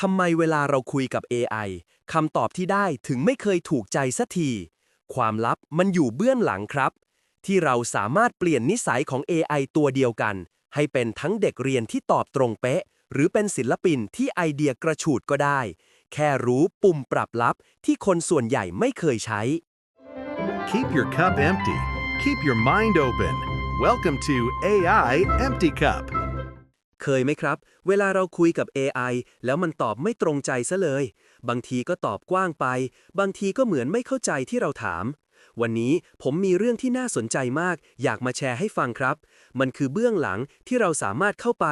ทำไมเวลาเราคุยกับ AI คำตอบที่ได้ถึงไม่เคยถูกใจสักที ความลับมันอยู่เบื้องหลังครับ ที่เราสามารถเปลี่ยนนิสัยของ AI ตัวเดียวกัน ให้เป็นทั้งเด็กเรียนที่ตอบตรงเป๊ะ หรือเป็นศิลปินที่ไอเดียกระฉูดก็ได้ แค่รู้ปุ่มปรับลับที่คนส่วนใหญ่ไม่เคยใช้ Keep your cup empty. Keep your mind open. Welcome to AI Empty Cup. เคยไหมครับ เวลาเราคุยกับ AI แล้วมันตอบไม่ตรงใจซะเลย บางทีก็ตอบกว้างไป บางทีก็เหมือนไม่เข้าใจที่เราถาม วันนี้ผมมีเรื่องที่น่าสนใจมาก อยากมาแชร์ให้ฟังครับ มันคือเบื้องหลังที่เราสามารถเข้าไป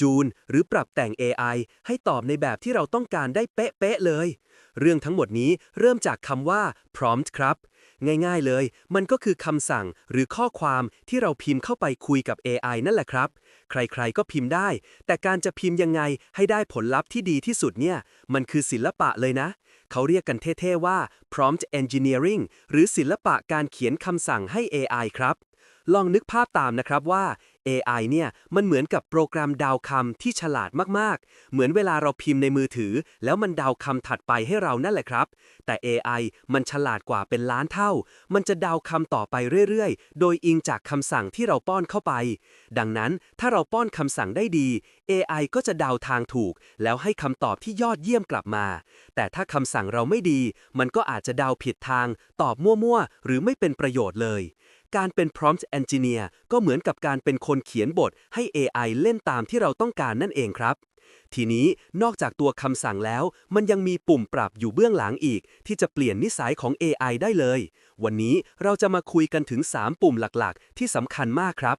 จูน หรือปรับแต่ง AI ให้ตอบในแบบที่เราต้องการได้เป๊ะๆเลย เรื่องทั้งหมดนี้เริ่มจากคำว่า prompt ครับง่ายๆเลย มันก็คือคำสั่งหรือข้อความที่เราพิมพ์เข้าไปคุยกับ AI นั่นแหละครับ ใครๆก็พิมพ์ได้ แต่การจะพิมพ์ยังไงให้ได้ผลลัพธ์ที่ดีที่สุดเนี่ย มันคือศิลปะเลยนะ เขาเรียกกันเท่ๆว่า prompt engineering หรือศิลปะการเขียนคำสั่งให้ AI ครับ ลองนึกภาพตามนะครับว่า AI เนี่ยมันเหมือนกับโปรแกรมเดาวคำที่ฉลาดมากๆ เหมือนเวลาเราพิมพ์ในมือถือ แล้วมันเดาคำถัดไปให้เรานั่นแหละครับ แต่ AI มันฉลาดกว่าเป็นล้านเท่า มันจะเดาคำต่อไปเรื่อยๆ โดยอิงจากคำสั่งที่เราป้อนเข้าไป ดังนั้นถ้าเราป้อนคำสั่งได้ดี AI ก็จะเดาทางถูก แล้วให้คำตอบที่ยอดเยี่ยมกลับมา แต่ถ้าคำสั่งเราไม่ดี มันก็อาจจะเดาผิดทาง ตอบมั่วๆ หรือไม่เป็นประโยชน์เลย การเป็น prompt engineer ก็เหมือนกับการเป็นคนเขียนบทให้ AI เล่นตามที่เราต้องการนั่นเองครับ ทีนี้นอกจากตัวคำสั่งแล้ว มันยังมีปุ่มปรับอยู่เบื้องหลังอีก ที่จะเปลี่ยนนิสัยของ AI ได้เลย วันนี้เราจะมาคุยกันถึง 3 ปุ่มหลักๆ ที่สำคัญมากครับ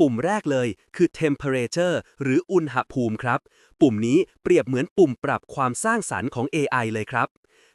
ปุ่มแรกเลยคือ temperature หรืออุณหภูมิครับ ปุ่มนี้เปรียบเหมือนปุ่มปรับความสร้างสรรค์ของ AI เลยครับ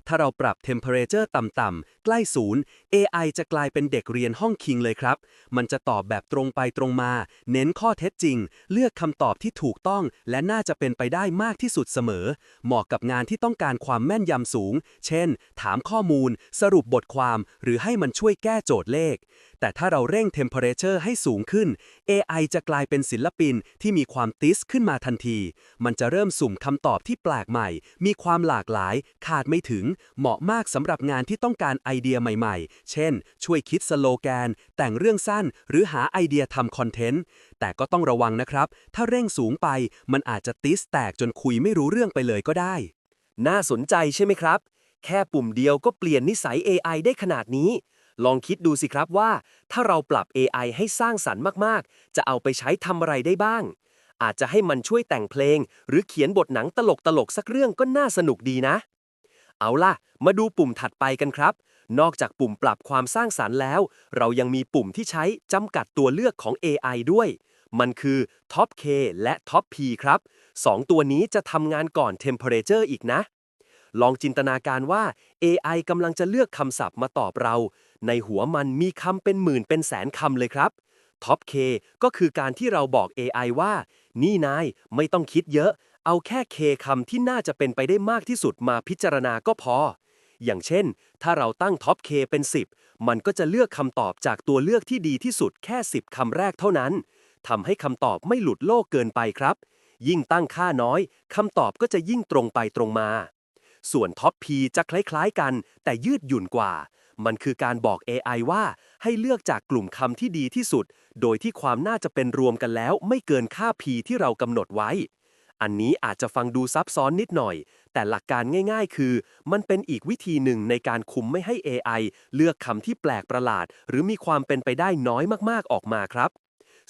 ถ้าเราปรับเทมเพอเรเจอร์ต่ำๆใกล้ศูนย์ AI จะกลายเป็นเด็กเรียนห้องคิงเลยครับ มันจะตอบแบบตรงไปตรงมา เน้นข้อเท็จจริง เลือกคำตอบที่ถูกต้องและน่าจะเป็นไปได้มากที่สุดเสมอ เหมาะกับงานที่ต้องการความแม่นยำสูง เช่น ถามข้อมูล สรุปบทความ หรือให้มันช่วยแก้โจทย์เลข แต่ถ้าเราเร่ง temperature ให้สูงขึ้น AI จะกลายเป็นศิลปินที่มีความติสขึ้นมาทันที มันจะเริ่มสุ่มคำตอบที่แปลกใหม่ มีความหลากหลาย ขาดไม่ถึง เหมาะมากสำหรับงานที่ต้องการไอเดียใหม่ๆ เช่น ช่วยคิดสโลแกน แต่งเรื่องสั้น หรือหาไอเดียทำคอนเทนต์ แต่ก็ต้องระวังนะครับ ถ้าเร่งสูงไป มันอาจจะติสแตกจนคุยไม่รู้เรื่องไปเลยก็ได้ น่าสนใจใช่ไหมครับ แค่ปุ่มเดียวก็เปลี่ยนนิสัย AI ได้ขนาดนี้ ลองคิดดูสิครับว่า ถ้าเราปรับ AI ให้สร้างสรรค์มากๆ จะเอาไปใช้ทำอะไรได้บ้าง อาจจะให้มันช่วยแต่งเพลง หรือเขียนบทหนังตลกๆสักเรื่องก็น่าสนุกดีนะ เอาล่ะ มาดูปุ่มถัดไปกันครับ นอกจากปุ่มปรับความสร้างสรรค์แล้ว เรายังมีปุ่มที่ใช้จำกัดตัวเลือกของ AI ด้วย มันคือ Top K และ Top P ครับสองตัวนี้จะทำงานก่อน Temperature อีกนะลองจินตนาการว่า AI กำลังจะเลือกคำศัพท์มาตอบเรา ในหัวมันมีคำเป็นหมื่นเป็นแสนคำเลยครับ Top K ก็คือการที่เราบอก AI ว่า นี่นายไม่ต้องคิดเยอะ เอาแค่ K คำที่น่าจะเป็นไปได้มากที่สุดมาพิจารณาก็พอ อย่างเช่น ถ้าเราตั้ง Top K เป็น 10 มันก็จะเลือกคำตอบจากตัวเลือกที่ดีที่สุดแค่ 10คำแรกเท่านั้นทำให้คำตอบไม่หลุดโลกเกินไปครับ ยิ่งตั้งค่าน้อยคำตอบก็จะยิ่งตรงไปตรงมา ส่วน Top P จะคล้ายๆกัน แต่ยืดหยุ่นกว่า มันคือการบอก AI ว่าให้เลือกจากกลุ่มคำที่ดีที่สุด โดยที่ความน่าจะเป็นรวมกันแล้ว ไม่เกินค่า P ที่เรากำหนดไว้ อันนี้อาจจะฟังดูซับซ้อนนิดหน่อย แต่หลักการง่ายๆ คือ มันเป็นอีกวิธีหนึ่งในการคุมไม่ให้ AI เลือกคำที่แปลกประหลาด หรือมีความเป็นไปได้น้อยมากๆออกมาครับ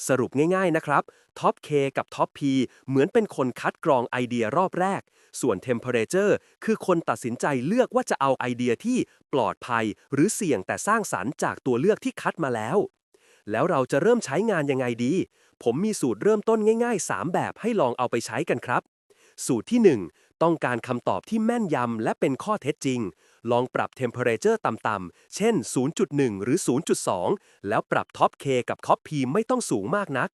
สรุปง่ายๆนะครับ Top K กับ Top P เหมือนเป็นคนคัดกรองไอเดียรอบแรก ส่วน Temperature คือคนตัดสินใจเลือกว่าจะเอาไอเดียที่ปลอดภัย หรือเสี่ยงแต่สร้างสรรค์จากตัวเลือกที่คัดมาแล้ว แล้วเราจะเริ่มใช้งานยังไงดี ผมมีสูตรเริ่มต้นง่าย ๆ 3 แบบให้ลองเอาไปใช้กันครับ สูตรที่ 1 ต้องการคำตอบที่แม่นยำและเป็นข้อเท็จจริง ลองปรับ temperature ต่ำๆ เช่น 0.1 หรือ 0.2 แล้วปรับ top K กับ top P ไม่ต้องสูงมากนัก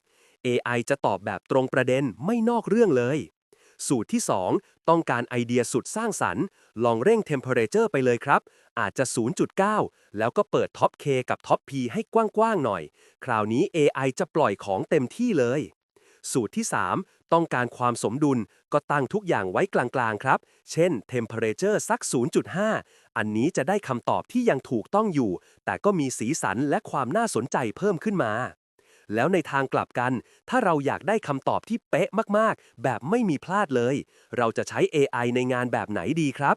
AI จะตอบแบบตรงประเด็นไม่นอกเรื่องเลย สูตรที่ 2 ต้องการไอเดียสุดสร้างสรรค์ ลองเร่ง temperature ไปเลยครับ อาจจะ 0.9 แล้วก็เปิด top K กับ top P ให้กว้างๆหน่อย คราวนี้ AI จะปล่อยของเต็มที่เลย สูตรที่ 3 ต้องการความสมดุลก็ตั้งทุกอย่างไว้กลางๆครับ เช่น temperature สัก 0.5 อันนี้จะได้คำตอบที่ยังถูกต้องอยู่ แต่ก็มีสีสันและความน่าสนใจเพิ่มขึ้นมา แล้วในทางกลับกัน ถ้าเราอยากได้คำตอบที่เป๊ะมากๆ แบบไม่มีพลาดเลย เราจะใช้ AI ในงานแบบไหนดีครับ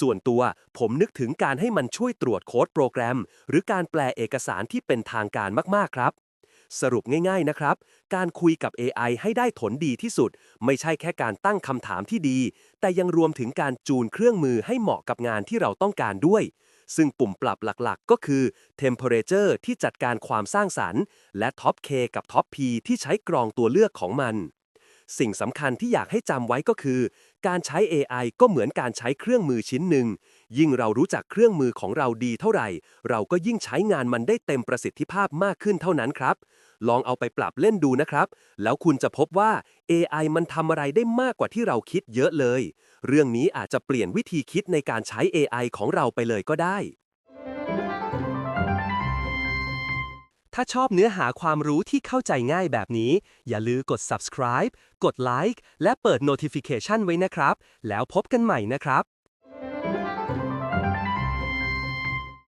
ส่วนตัวผมนึกถึงการให้มันช่วยตรวจโค้ดโปรแกรม หรือการแปลเอกสารที่เป็นทางการมาก ๆ ครับ สรุปง่ายๆนะครับ การคุยกับ AI ให้ได้ผลดีที่สุด ไม่ใช่แค่การตั้งคำถามที่ดี แต่ยังรวมถึงการจูนเครื่องมือให้เหมาะกับงานที่เราต้องการด้วย ซึ่งปุ่มปรับหลักๆ ก็คือ Temperature ที่จัดการความสร้างสรรค์ และ Top K กับ Top P ที่ใช้กรองตัวเลือกของมัน สิ่งสำคัญที่อยากให้จำไว้ก็คือ การใช้ AI ก็เหมือนการใช้เครื่องมือชิ้นหนึ่ง ยิ่งเรารู้จักเครื่องมือของเราดีเท่าไหร่ เราก็ยิ่งใช้งานมันได้เต็มประสิทธิภาพมากขึ้นเท่านั้นครับ ลองเอาไปปรับเล่นดูนะครับ แล้วคุณจะพบว่า AI มันทำอะไรได้มากกว่าที่เราคิดเยอะเลย เรื่องนี้อาจจะเปลี่ยนวิธีคิดในการใช้ AI ของเราไปเลยก็ได้ ถ้าชอบเนื้อหาความรู้ที่เข้าใจง่ายแบบนี้ อย่าลืมกด subscribe กด like และเปิด notification ไว้นะครับ แล้วพบกันใหม่นะครับ